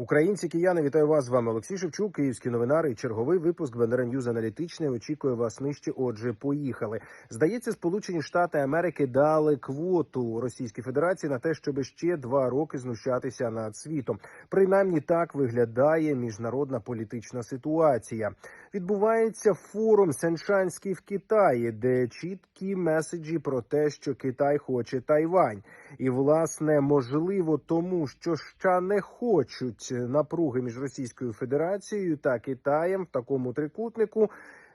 Українці, кияни, вітаю вас з вами. Олексій Шевчук, київські новинари. Черговий випуск Ньюз аналітичний очікує вас нижче. Отже, поїхали. Здається, Сполучені Штати Америки дали квоту Російській Федерації на те, щоб ще два роки знущатися над світом. Принаймні так виглядає міжнародна політична ситуація. Відбувається форум Сеншанський в Китаї, де чіткі меседжі про те, що Китай хоче Тайвань, і власне можливо тому, що ще не хочуть напруги між Російською Федерацією та Китаєм в такому трикутнику.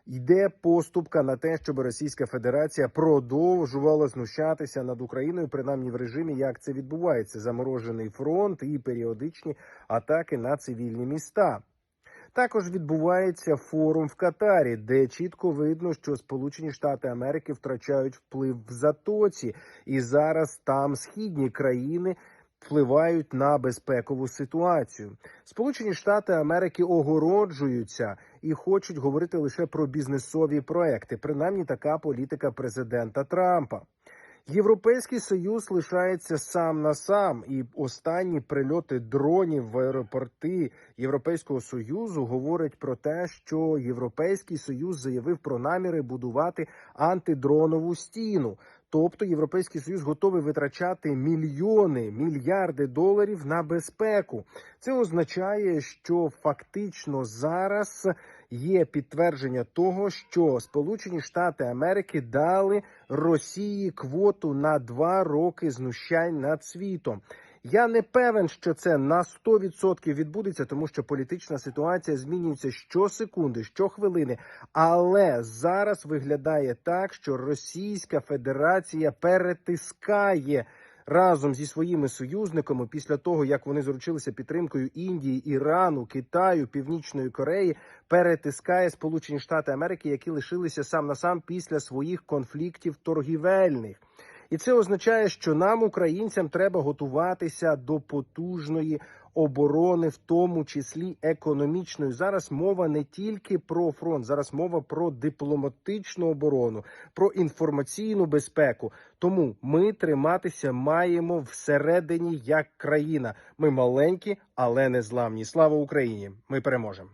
Йде поступка на те, щоб Російська Федерація продовжувала знущатися над Україною, принаймні в режимі, як це відбувається: заморожений фронт і періодичні атаки на цивільні міста. Також відбувається форум в Катарі, де чітко видно, що Сполучені Штати Америки втрачають вплив в затоці, і зараз там східні країни впливають на безпекову ситуацію. Сполучені Штати Америки огороджуються і хочуть говорити лише про бізнесові проекти. Принаймні, така політика президента Трампа. Європейський союз лишається сам на сам, і останні прильоти дронів в аеропорти Європейського союзу говорять про те, що Європейський союз заявив про наміри будувати антидронову стіну. Тобто Європейський Союз готовий витрачати мільйони, мільярди доларів на безпеку. Це означає, що фактично зараз є підтвердження того, що Сполучені Штати Америки дали Росії квоту на два роки знущань над світом. Я не певен, що це на 100% відбудеться, тому що політична ситуація змінюється щосекунди, щохвилини. Але зараз виглядає так, що Російська Федерація перетискає разом зі своїми союзниками після того, як вони заручилися підтримкою Індії, Ірану, Китаю, Північної Кореї, перетискає Сполучені Штати Америки, які лишилися сам на сам після своїх конфліктів торгівельних. І це означає, що нам, українцям, треба готуватися до потужної оборони, в тому числі економічної. Зараз мова не тільки про фронт, зараз мова про дипломатичну оборону, про інформаційну безпеку. Тому ми триматися маємо всередині як країна. Ми маленькі, але не зламні. Слава Україні! Ми переможемо.